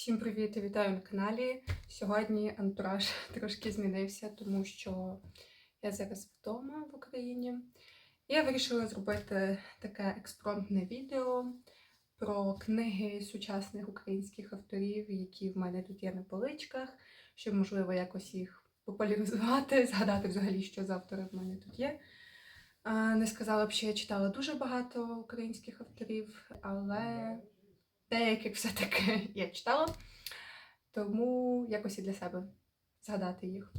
Всім привіт і вітаю на каналі. Сьогодні антураж трошки змінився, тому що я зараз вдома в Україні. Я вирішила зробити таке експромтне відео про книги сучасних українських авторів, які в мене тут є на поличках, щоб, можливо, якось їх популяризувати, згадати взагалі, що за автори в мене тут є. Не сказала б, що я читала дуже багато українських авторів, але деяких все-таки я читала, тому якось і для себе згадати їх.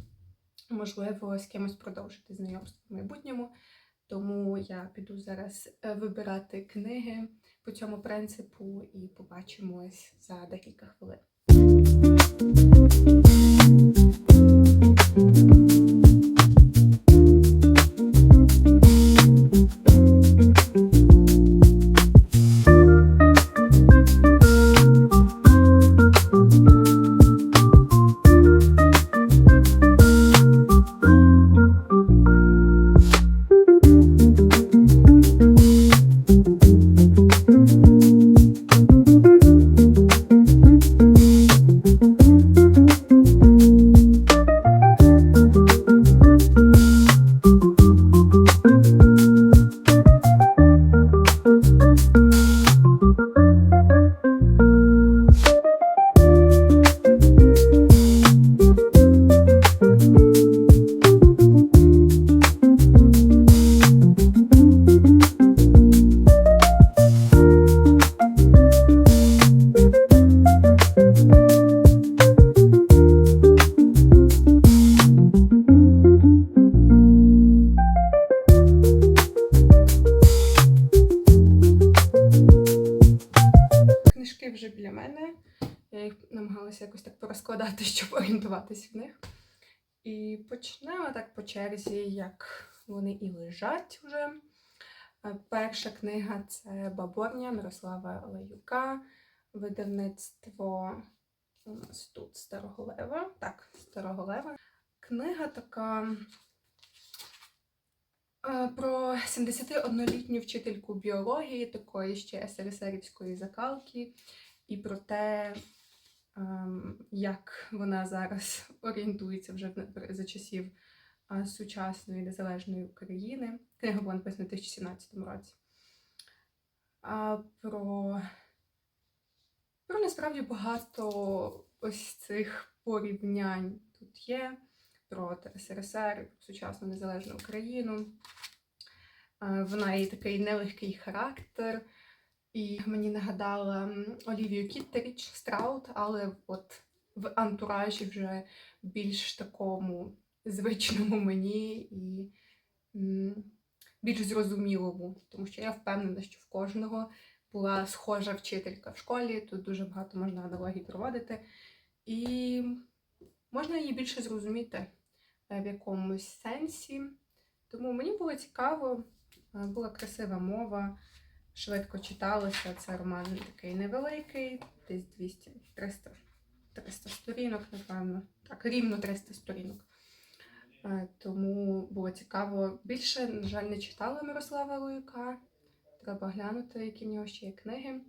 Можливо, з кимось продовжити знайомство в майбутньому. Тому я піду зараз е, вибирати книги по цьому принципу і побачимось за декілька хвилин. Порозкладати, щоб орієнтуватись в них. І почнемо так по черзі, як вони і лежать вже. Е, Перша книга це Баборня Мирослава Лаюка, видавництво у нас тут Старого Лева. Так, Старого Лева. Книга така е, про 71-літню вчительку біології, такої ще СРСРівської закалки, і про те, як вона зараз орієнтується вже за часів е, сучасної незалежної України. Книга була написана у 2017 році. Про, про насправді багато ось цих порівнянь тут є про СРСР, про сучасну незалежну Україну. Е, В такий нелегкий характер. І мені нагадала Олівію Кіттеріч Страут, але от в антуражі вже більш такому звичному мені і більш зрозумілому, тому що я впевнена, що в кожного була схожа вчителька в школі, тут дуже багато можна аналогій проводити, і можна її більше зрозуміти е, в якомусь сенсі. Тому мені було цікаво, е, була красива мова, швидко читалося. Це роман такий невеликий, десь 200 300 300 сторінок, напевно. Так, рівно 300 сторінок. Е, Тому було цікаво. Більше, на жаль, не читала Мирослава Луюка. Треба глянути, які в нього ще є книги.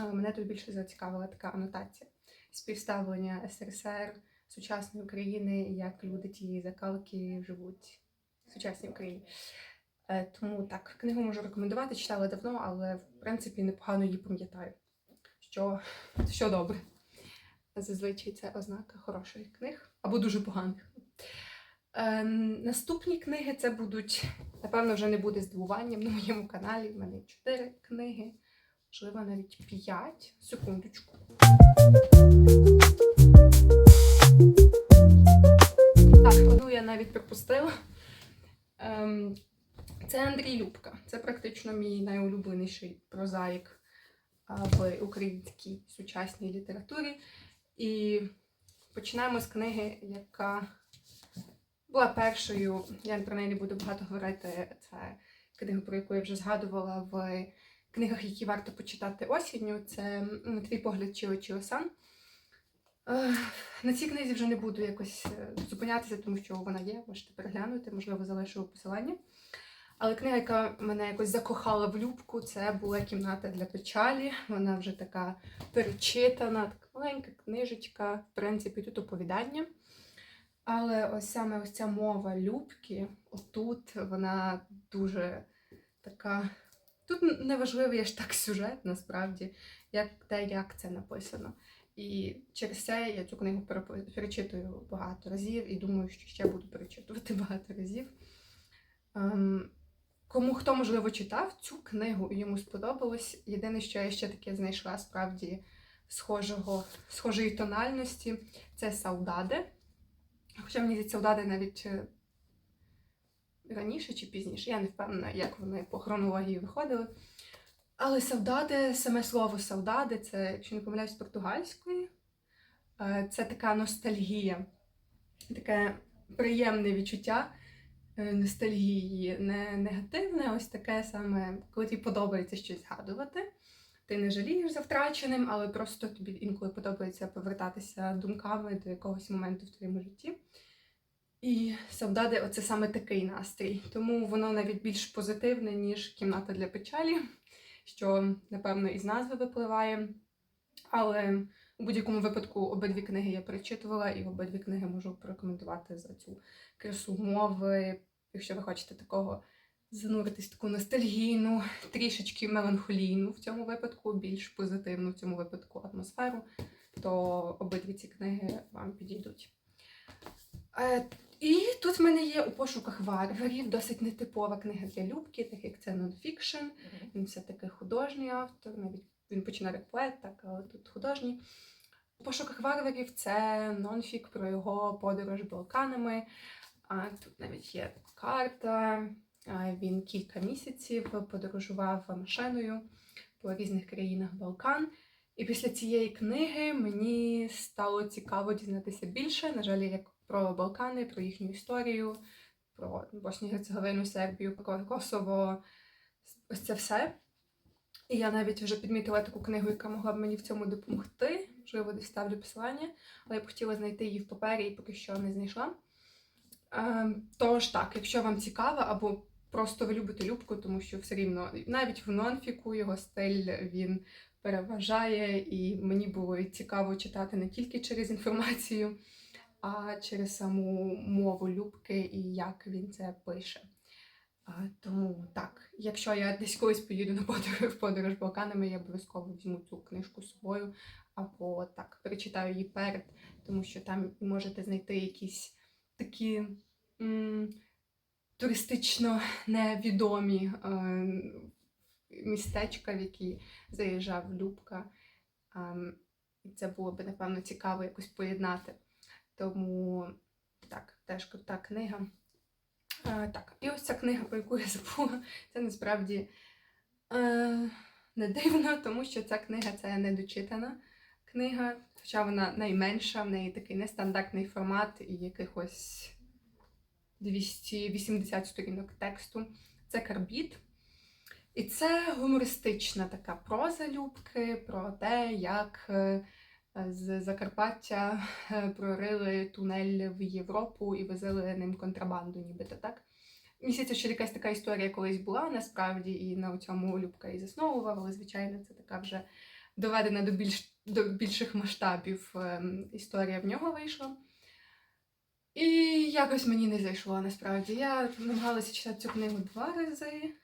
Але мене тут більше зацікавила така анотація. Співставлення СРСР, сучасної України, як люди тієї закалки живуть в сучасній Україні. Е, Тому так, книгу можу рекомендувати, читала давно, але в принципі непогано її пам'ятаю. Що, що добре. Зазвичай це ознака хороших книг або дуже поганих. Е, наступні книги це будуть, напевно, вже не буде здивуванням на моєму каналі. В мене чотири книги, можливо, навіть п'ять. Секундочку. Так, одну я навіть пропустила. Ем, це Андрій Любка. Це практично мій найулюбленіший прозаїк в українській сучасній літературі. І починаємо з книги, яка була першою. Я про неї не буду багато говорити. Це книга, про яку я вже згадувала в книгах, які варто почитати осінню. Це Твій погляд Чіо Чіо-сан. На цій книзі вже не буду якось е, зупинятися, тому що вона є, можете переглянути, можливо, залишу посилання. Але книга, яка мене якось закохала в Любку, це була кімната для печалі. Вона вже така перечитана, така маленька книжечка, в принципі, тут оповідання. Але ось саме ось ця мова Любки, отут вона дуже така. Тут неважливий аж так сюжет, насправді, як те, як це написано. І через це я цю книгу перечитую багато разів і думаю, що ще буду перечитувати багато разів. Кому хто, можливо, читав цю книгу і йому сподобалось. Єдине, що я ще таке знайшла справді схожого, схожої тональності, це Саудаде. Хоча мені здається, Саудаде навіть е, раніше чи пізніше, я не впевнена, як вони по хронології виходили. Але Саудаде, саме слово Саудаде, це, якщо не помиляюсь, португальської. Е, Це така ностальгія, таке приємне відчуття ностальгії, не негативне, ось таке саме, коли тобі подобається щось згадувати. Ти не жалієш за втраченим, але просто тобі інколи подобається повертатися думками до якогось моменту в твоєму житті. І Савдаде оце саме такий настрій. Тому воно навіть більш позитивне, ніж кімната для печалі, що, напевно, із назви випливає. Але у будь-якому випадку обидві книги я перечитувала, і обидві книги можу порекомендувати за цю красу мови. Якщо ви хочете такого зануритись в таку ностальгійну, трішечки меланхолійну в цьому випадку, більш позитивну в цьому випадку атмосферу, то обидві ці книги вам підійдуть. Е, і тут в мене є у пошуках варварів досить нетипова книга для Любки, так як це нонфікшн. Він все-таки художній автор, навіть він починав як поет, так, але тут художній. У пошуках варварів це нонфік про його подорож Балканами. Тут навіть є карта. Він кілька місяців подорожував машиною по різних країнах Балкан. І після цієї книги мені стало цікаво дізнатися більше, на жаль, як про Балкани, про їхню історію, про Боснію Герцеговину, Сербію, Косово. Ось це все. І я навіть вже підмітила таку книгу, яка могла б мені в цьому допомогти. Можливо, десь ставлю посилання, але я б хотіла знайти її в папері і поки що не знайшла. Ем, Тож так, якщо вам цікаво, або просто ви любите Любку, тому що все рівно навіть в нонфіку його стиль він переважає, і мені було цікаво читати не тільки через інформацію, а через саму мову Любки і як він це пише. Тому так, якщо я десь колись поїду на подорож в подорож Балканами, я обов'язково візьму цю книжку з собою, або так перечитаю її перед, тому що там можете знайти якісь такі м, туристично невідомі е, містечка, в які заїжджав Любка. І це було б, напевно, цікаво якось поєднати. Тому так, теж крута книга. Е, так, і ось ця книга, про яку я забула, це насправді е, не дивно, тому що ця книга це недочитана книга, хоча вона найменша, в неї такий нестандартний формат і якихось 280 сторінок тексту. Це карбіт. І це гумористична така проза Любки про те, як е, з Закарпаття е, прорили тунель в Європу і возили ним контрабанду, нібито так. Місяця, що якась така історія колись була насправді, і на цьому Любка і засновував, але, звичайно, це така вже доведена до більш до більших масштабів ем, історія в нього вийшла. І якось мені не зайшло насправді. Я намагалася читати цю книгу два рази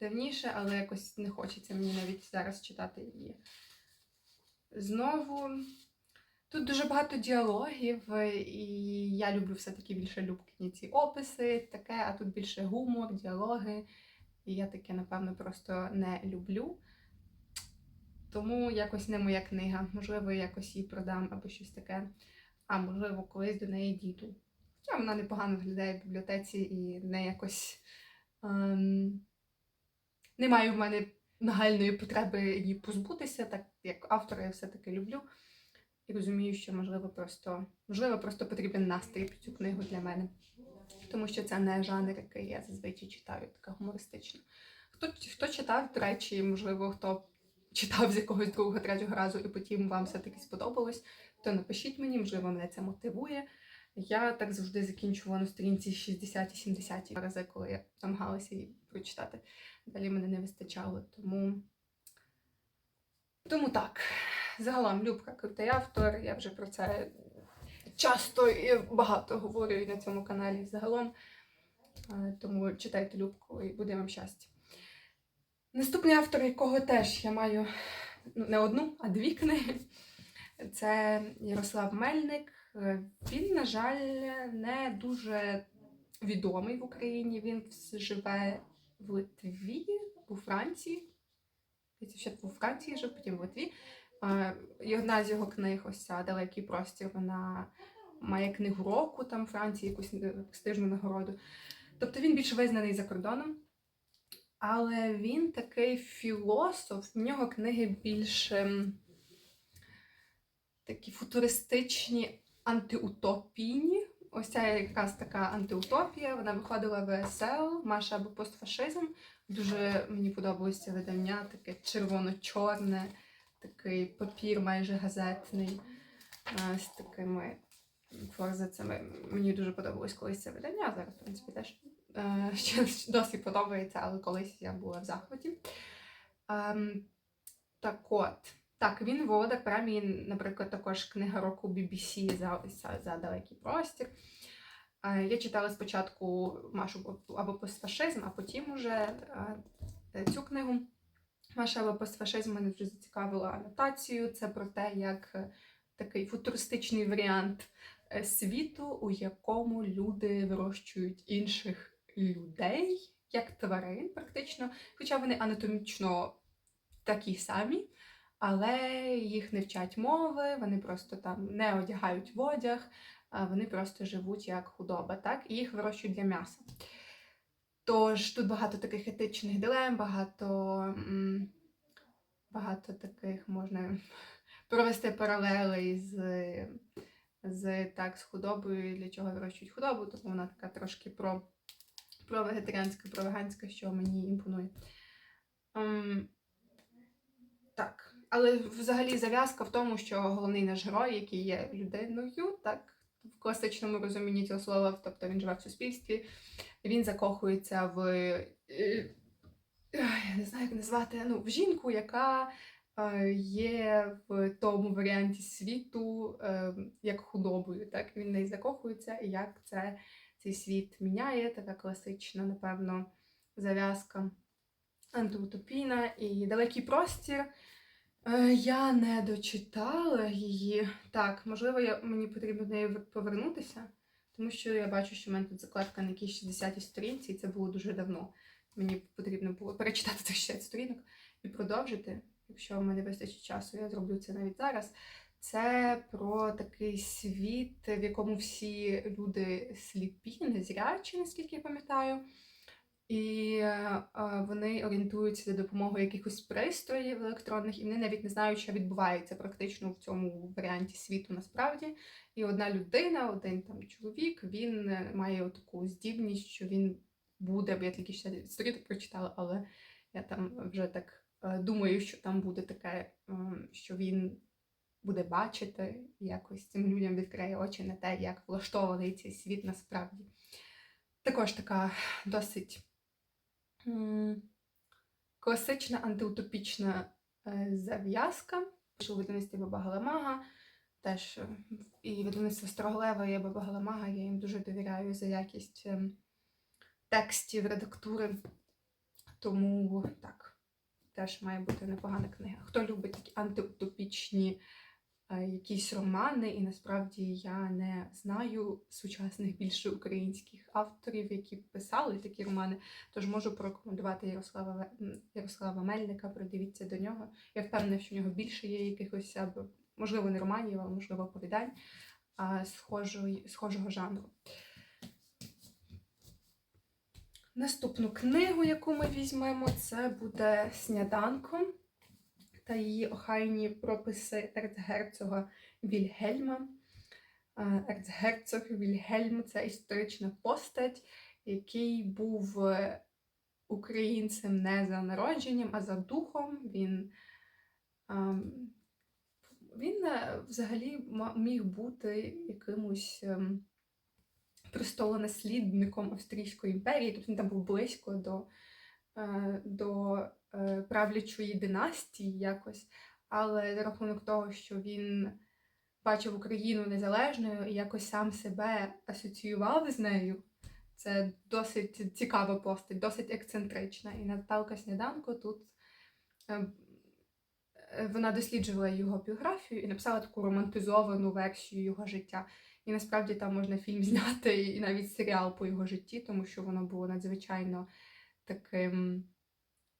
давніше, але якось не хочеться мені навіть зараз читати її знову. Тут дуже багато діалогів, і я люблю все-таки більше любкині ці описи, таке, а тут більше гумор, діалоги. І я таке, напевно, просто не люблю. Тому якось не моя книга. Можливо, якось її продам або щось таке. А можливо, колись до неї дійду. Хоча вона непогано виглядає в бібліотеці і не якось ем, немає в мене нагальної потреби її позбутися, так як автора я все-таки люблю. І розумію, що можливо просто, можливо, просто потрібен настрій під цю книгу для мене. Тому що це не жанр, який я зазвичай читаю, така гумористична. Хто, хто читав, до речі, можливо, хто читав з якогось другого, третього разу, і потім вам все-таки сподобалось, то напишіть мені, можливо, мене це мотивує. Я так завжди закінчувала на сторінці 60-70 рази, коли я намагалася її прочитати. Далі мене не вистачало, тому Тому так, загалом Любка крутий автор, я вже про це часто і багато говорю і на цьому каналі загалом. Е, Тому читайте Любку і буде вам щастя. Наступний автор, якого теж я маю ну, не одну, а дві книги. Це Ярослав Мельник. Е, Він, на жаль, не дуже відомий в Україні. Він живе в Литві, у Франції. Спочатку у Франції жив, потім в Литві. Е, І одна з його книг, ось ця далекий простір, вона має книгу року там в Франції, якусь престижну нагороду. Тобто він більш визнаний за кордоном. Але він такий філософ, в нього книги більш такі футуристичні, антиутопійні. Ось ця якраз така антиутопія. Вона виходила в СЛ, Маша або постфашизм. Дуже мені подобалось це видання, таке червоно-чорне, такий папір майже газетний е, з такими форзацями. Мені дуже подобалось колись це видання. Зараз, в принципі, теж ще досі подобається, але колись я була в захваті. Ем, так от. Так, він володар премії, наприклад, також книга року BBC за, за, за далекий простір. Е, Я читала спочатку Машу або постфашизм, а потім уже е, цю книгу. Маша або постфашизм мене дуже зацікавила анотацію. Це про те, як е, такий футуристичний варіант світу, у якому люди вирощують інших людей, як тварин, практично, хоча вони анатомічно такі самі. Але їх не вчать мови, вони просто там не одягають в одяг, вони просто живуть як худоба, так? І їх вирощують для м'яса. Тож тут багато таких етичних дилем, багато, багато таких можна провести паралелей з, з, так, з худобою, для чого вирощують худобу, тому вона така трошки про, про вегетаріанська, про веганська, що мені імпонує. Ем, так. Але взагалі зав'язка в тому, що головний наш герой, який є людиною, так, в класичному розумінні цього слова, тобто він живе в суспільстві, він закохується в е, я не знаю, як назвати, ну, в жінку, яка е, є в тому варіанті світу е, як худобою. Так? Він в неї закохується, і як це цей світ міняє, така класична, напевно, зав'язка антиутопійна і далекий простір. Е, Я не дочитала її. Так, можливо, я, мені потрібно до неї повернутися, тому що я бачу, що в мене тут закладка на якійсь 60-й сторінці, і це було дуже давно. Мені потрібно було перечитати тих 60 сторінок і продовжити. Якщо в мене вистачить часу, я зроблю це навіть зараз. Це про такий світ, в якому всі люди сліпі, незрячі, наскільки я пам'ятаю. І е, вони орієнтуються за допомогою якихось пристроїв електронних, і вони навіть не знають, що відбувається практично в цьому варіанті світу насправді. І одна людина, один там чоловік, він е, має таку здібність, що він буде, бо я тільки ще сторінок прочитала, але я там вже так е, думаю, що там буде таке, е, що він буде бачити якось цим людям відкриє очі на те, як влаштований цей світ насправді. Також така досить класична антиутопічна е, зав'язка. Пишу видавництві Баба Галамага, теж е, і видавництво Строглева і Баба Галамага, я їм дуже довіряю за якість ем, текстів, редактури. Тому так, теж має бути непогана книга. Хто любить такі антиутопічні якісь романи, і насправді я не знаю сучасних більше українських авторів, які писали такі романи. Тож можу порекомендувати Ярослава, Ярослава Мельника, придивіться до нього. Я впевнена, що в нього більше є якихось, або, можливо, не романів, але можливо оповідань схожої, схожого жанру. Наступну книгу, яку ми візьмемо, це буде Сняданко та її охайні прописи ерцгерцога Вільгельма. Ерцгерцог Вільгельм це історична постать, який був е, українцем не за народженням, а за духом. Він, він е, взагалі міг бути якимось ем, престолонаслідником Австрійської імперії, тобто він там був близько до, до е, правлячої династії якось. але за рахунок того, що він бачив Україну незалежною і якось сам себе асоціював з нею, це досить цікава постать, досить ексцентрична. І Наталка Сніданко тут е, е, вона досліджувала його біографію і написала таку романтизовану версію його життя. І насправді там можна фільм зняти і навіть серіал по його житті, тому що воно було надзвичайно таким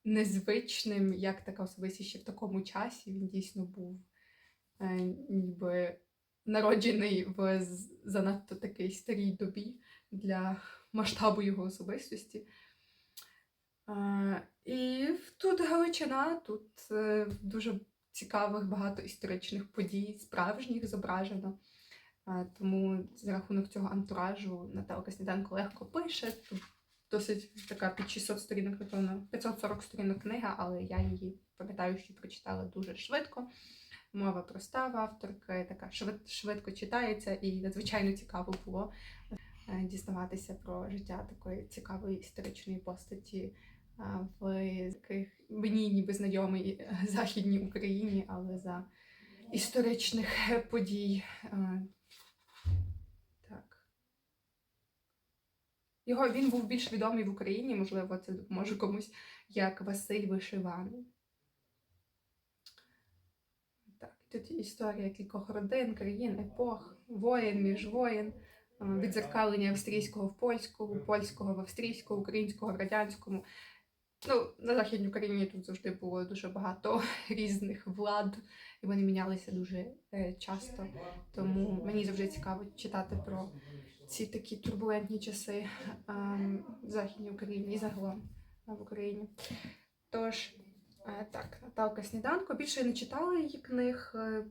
незвичним, як така особистість ще в такому часі. Він дійсно був е, ніби народжений в занадто такій старій добі для масштабу його особистості. Е, і тут Галичина, тут е, дуже цікавих багато історичних подій, справжніх зображено. Тому за рахунок цього антуражу Наталка Сніданко легко пише. Досить така під 600 сторінок, напевно, 540 сторінок книга, але я її пам'ятаю, що прочитала дуже швидко. Мова проста в авторки, така швид- швидко читається, і надзвичайно цікаво було е, дізнаватися про життя такої цікавої історичної постаті е, в таких мені ніби знайомій е, західній Україні, але за історичних подій. Е, Так. Його він був більш відомий в Україні, можливо, це допоможе комусь, як Василь Вишиваний. Так, тут історія кількох родин, країн, епох, воєн, міжвоєн, е, відзеркалення австрійського в польську, польського в австрійську, українського в радянському. Ну, на Західній Україні тут завжди було дуже багато різних влад, і вони мінялися дуже е, часто. Тому мені завжди цікаво читати про ці такі турбулентні часи ем, в Західній Україні і загалом е, в Україні. Тож, е, так, Наталка Сніданко. Більше я не читала її книг, е,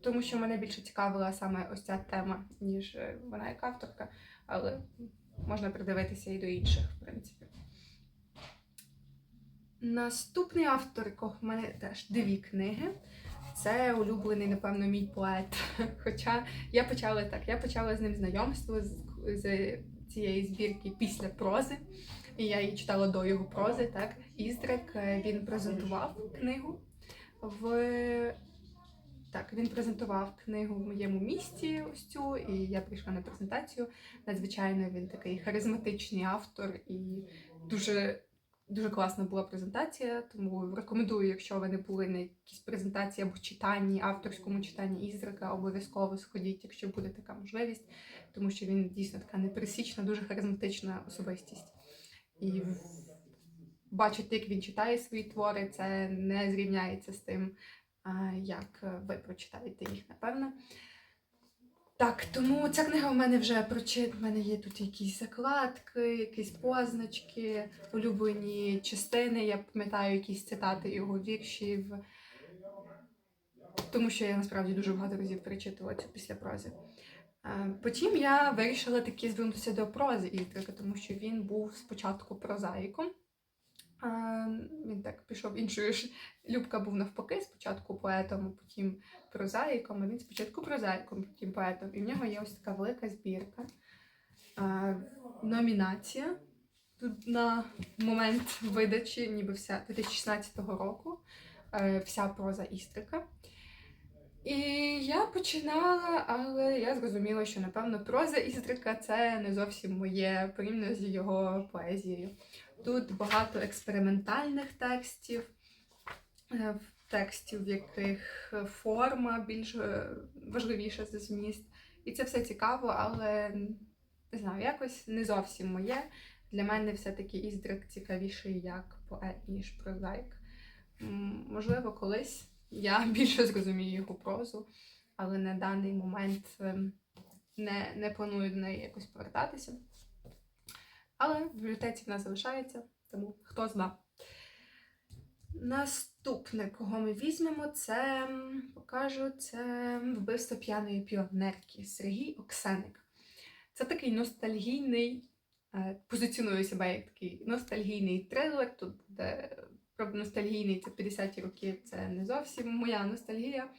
тому що мене більше цікавила саме ось ця тема, ніж вона як авторка, але можна придивитися і до інших, в принципі. Наступний автор, якого в мене теж дві книги. Це улюблений, напевно, мій поет. Хоча я почала так, я почала з ним знайомство з, з цієї збірки після прози. І я її читала до його прози, так. Іздрик е, він презентував книгу в. Так, він презентував книгу в моєму місті, ось цю, і я прийшла на презентацію. Надзвичайно він такий харизматичний автор і дуже Дуже класна була презентація, тому рекомендую, якщо ви не були на якійсь презентації або читанні, авторському читанні Ізрака, обов'язково сходіть, якщо буде така можливість, тому що він дійсно така непересічна, дуже харизматична особистість. І бачити, як він читає свої твори, це не зрівняється з тим, як ви прочитаєте їх, напевно. Так, тому ця книга в мене вже прочит. В мене є тут якісь закладки, якісь позначки, улюблені частини. Я пам'ятаю якісь цитати його віршів. Тому що я насправді дуже багато разів перечитувала цю після прози. Е, Потім я вирішила таки звернутися до прози Іздрика, тому що він був спочатку прозаїком. Він так пішов іншою ж. Любка був навпаки, спочатку поетом, потім прозаїком, а він спочатку прозаїком, потім поетом. І в нього є ось така велика збірка. Номінація тут на момент видачі, ніби вся 2016 року, е, вся проза Істрика. І я починала, але я зрозуміла, що напевно проза Істрика це не зовсім моє порівняно з його поезією. Тут багато експериментальних текстів, е, текстів, в яких форма більш е, важливіша за зміст. І це все цікаво, але не знаю, якось не зовсім моє. Для мене все-таки Іздрик цікавіший як поет, ніж прозаїк. Можливо, колись я більше зрозумію його прозу, але на даний момент ем, не, не планую до неї якось повертатися. Але в бібліотеці вона залишається, тому хто зна. Наступне, кого ми візьмемо, це покажу це вбивство п'яної піонерки Сергій Оксеник. Це такий ностальгійний, е, позиціную себе як такий ностальгійний трилер. Тут буде про ностальгійний це 50-ті роки, це не зовсім моя ностальгія.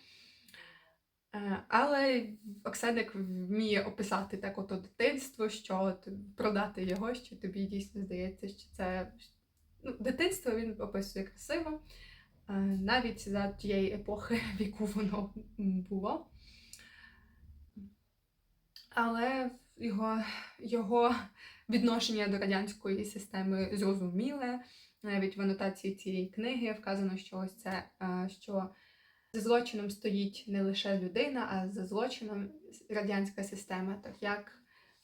Е, Але Оксеник вміє описати так ото дитинство, що продати його, що тобі дійсно здається, що це ну, дитинство він описує красиво. е, навіть за тієї епохи, в яку воно було. Але його, його відношення до радянської системи зрозуміле. Навіть в анотації цієї книги вказано, що ось це, е, що за злочином стоїть не лише людина, а за злочином радянська система. Так як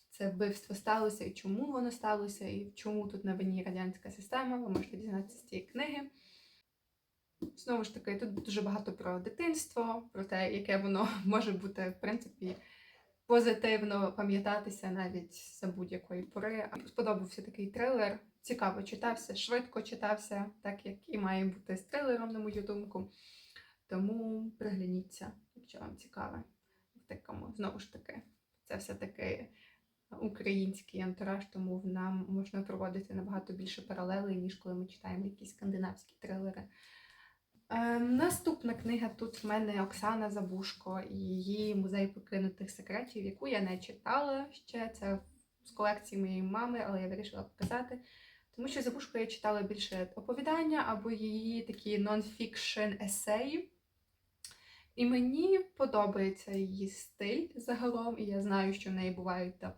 це вбивство сталося і чому воно сталося, і чому тут на вині радянська система, ви можете дізнатися з цієї книги. Знову ж таки, тут дуже багато про дитинство, про те, яке воно може бути, в принципі, позитивно пам'ятатися навіть за будь-якої пори. Сподобався такий трилер. Цікаво читався, швидко читався, так як і має бути з трилером, на мою думку. Тому пригляніться, якщо вам цікаве. В такому, знову ж таки, це все-таки український антураж, тому в нам можна проводити набагато більше паралелей, ніж коли ми читаємо якісь скандинавські трилери. Е, наступна книга тут в мене Оксана Забушко і її музей покинутих секретів, яку я не читала ще. Це з колекції моєї мами, але я вирішила показати. Тому що Забушко я читала більше оповідання або її такі нон-фікшн есеї. І мені подобається її стиль загалом, і я знаю, що в неї бувають там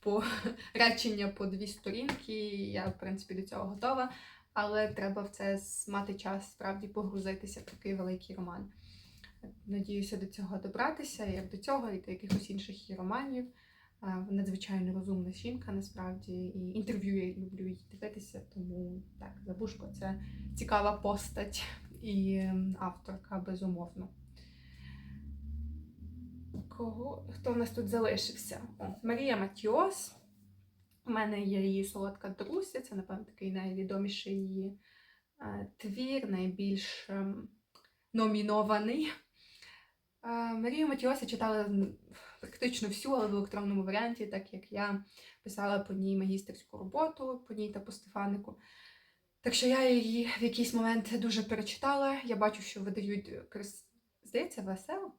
по речення по дві сторінки. Я, в принципі, до цього готова. Але треба в це мати час справді погрузитися в такий великий роман. Надіюся до цього добратися, як до цього, і до якихось інших її романів. Надзвичайно розумна жінка, насправді, і інтерв'ю я люблю її дивитися, тому так, Забушко це цікава постать і авторка, безумовно. Кого? Хто в нас тут залишився? О, Марія Матіос. У мене є її солодка друзя, це, напевно, такий найвідоміший її е, твір, найбільш ем, номінований. Е, Марію Матіос я читала практично всю, але в електронному варіанті, так як я писала по ній магістерську роботу, по ній та по Стефанику. Так що я її в якийсь момент дуже перечитала. Я бачу, що видають крас... здається, весел.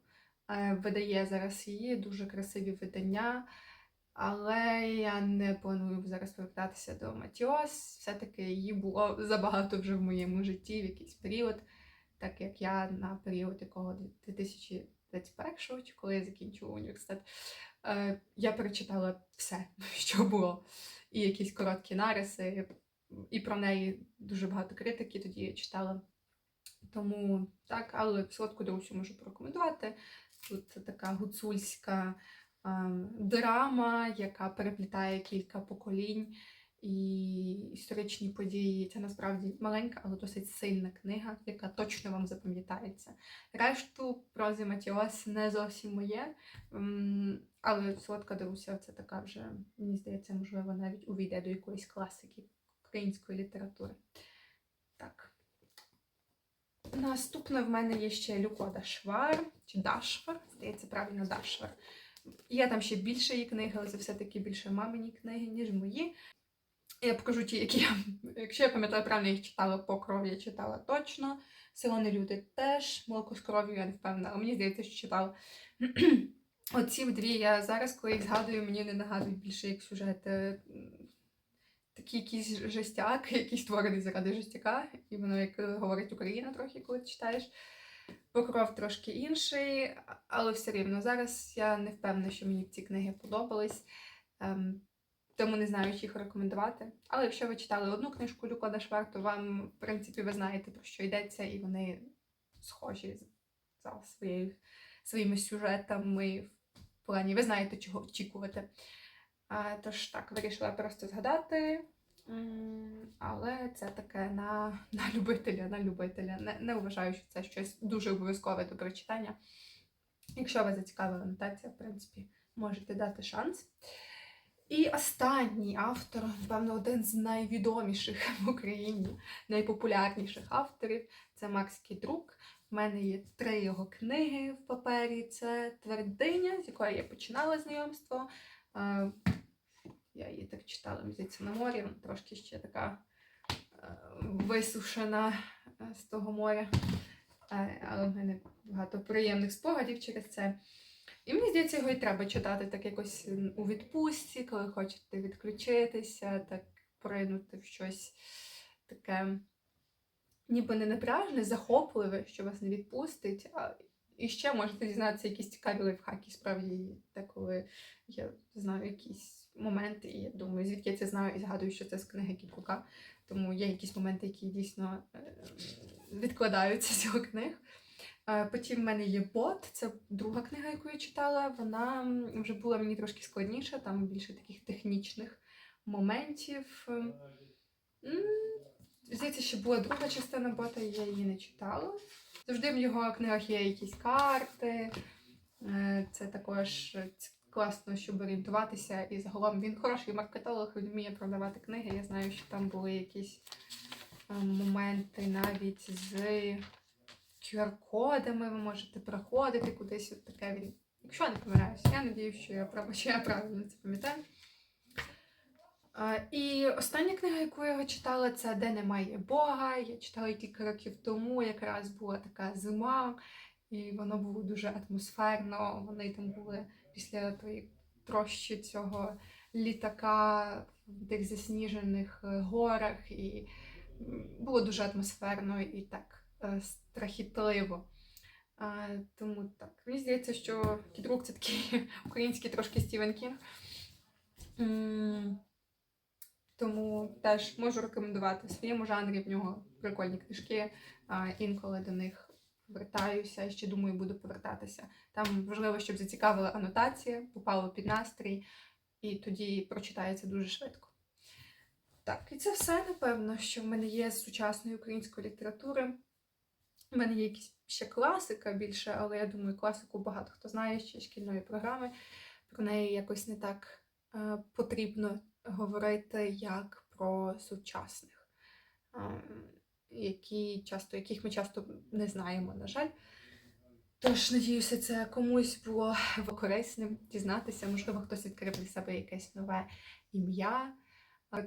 Е, Видає зараз її дуже красиві видання. Але я не планую зараз повертатися до Матіос. Все-таки її було забагато вже в моєму житті в якийсь період, так як я на період якого 2021 чи коли я закінчила університет, е, я перечитала все, що було. І якісь короткі нариси, і про неї дуже багато критики тоді я читала. Тому так, але солодку друзю можу порекомендувати. Тут така гуцульська драма, яка переплітає кілька поколінь і історичні події. Це насправді маленька, але досить сильна книга, яка точно вам запам'ятається. Решту прози Матіос не зовсім моє, але солодка Даруся це така вже, мені здається, можливо, навіть увійде до якоїсь класики української літератури. Так. Наступне в мене є ще Люко Дашвар, чи Дашвар, здається, правильно Дашвар. Є там ще більше її книги, але це все-таки більше мамині книги, ніж мої. Я покажу ті, які я, якщо я пам'ятаю правильно, їх читала по крові, я читала точно. Село не люди теж, молоко з кров'ю, я не впевнена, але мені здається, що читала. Оці дві я зараз, коли їх згадую, мені не нагадують більше як сюжети. М, Такий якийсь жестяк, який створений заради жестяка, і воно як говорить Україна трохи, коли читаєш. Покров трошки інший, але все рівно зараз я не впевнена, що мені ці книги подобались. Ем, тому не знаю, чи їх рекомендувати. Але якщо ви читали одну книжку Люка Дашвар, то вам, в принципі, ви знаєте, про що йдеться, і вони схожі за своїми сюжетами в плані, ви знаєте, чого очікувати. Тож так, вирішила просто згадати. Але це таке на, на любителя, на любителя. Не, не вважаю, що це щось дуже обов'язкове до прочитання. Якщо вас зацікавила анотація, в принципі, можете дати шанс. І останній автор, напевно, один з найвідоміших в Україні, найпопулярніших авторів це Макс Кідрук. У мене є три його книги в папері. Це твердиня, з якої я починала знайомство. Я її так читала, здається, на морі, трошки ще така е, висушена е, з того моря. Е, Але в мене багато приємних спогадів через це. І мені здається, його і треба читати так якось у відпустці, коли хочете відключитися, так поринути в щось таке ніби не напряжне, захопливе, що вас не відпустить. А і ще можете дізнатися якісь цікаві лайфхаки. Справді, деколи я знаю якісь моменти, і я думаю, звідки я це знаю, і згадую, що це з книги Кіпрука. Тому є якісь моменти, які дійсно е, відкладаються з цього книг. Е, Потім в мене є бот, це друга книга, яку я читала. Вона вже була мені трошки складніша, там більше таких технічних моментів. Здається, що була друга частина бота, і я її не читала. Завжди в його книгах є якісь карти. Е, Це також класно, щоб орієнтуватися. І загалом він хороший маркетолог, він вміє продавати книги. Я знаю, що там були якісь е, моменти навіть з QR-кодами. Ви можете проходити кудись. От таке він. Якщо я не помиляюся, я надію, що я прав- що я правильно це пам'ятаю. Е, І остання книга, яку я читала, це Де немає Бога. Я читала її кілька років тому, якраз була така зима, і воно було дуже атмосферно. Вони там були після тої трощі цього літака в тих засніжених е, горах, і було дуже атмосферно і так е, страхітливо. Тому так, мені здається, що Кідрук це такий український трошки Стівен Кінг. Тому теж можу рекомендувати в своєму жанрі. В нього прикольні книжки. Інколи до них повертаюся, ще думаю, буду повертатися. Там важливо, щоб зацікавила анотація, попало під настрій, і тоді прочитається дуже швидко. Так, і це все, напевно, що в мене є з сучасної української літератури. У мене є якісь ще класика більше, але я думаю, класику багато хто знає ще шкільної програми. Про неї якось не так е, потрібно говорити як про сучасних, ем, які часто, яких ми часто не знаємо, на жаль. Тож, надіюся, це комусь було корисним дізнатися. Можливо, хтось відкрив для себе якесь нове ім'я.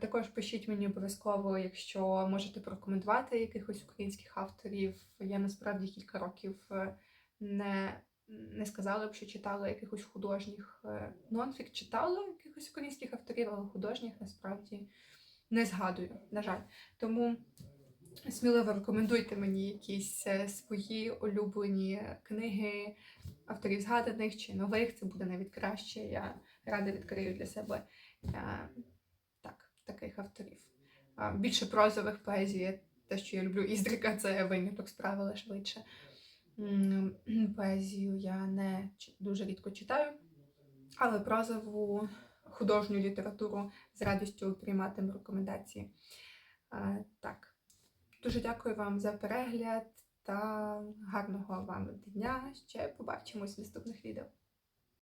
Також пишіть мені обов'язково, якщо можете порекомендувати якихось українських авторів. Я насправді кілька років е, не, не сказала б, що читала якихось художніх е, нонфік, читала якихось українських авторів, але художніх насправді не згадую, на жаль. Тому сміливо рекомендуйте мені якісь е, свої улюблені книги авторів згаданих чи нових. Це буде навіть краще. Я рада відкрию для себе. е, так, таких авторів. Більше прозових поезій, те, що я люблю Іздрика, це виняток справила швидше. Поезію я не дуже рідко читаю, але прозову художню літературу з радістю прийматиму рекомендації. А, Так, дуже дякую вам за перегляд та гарного вам дня. Ще побачимось в наступних відео.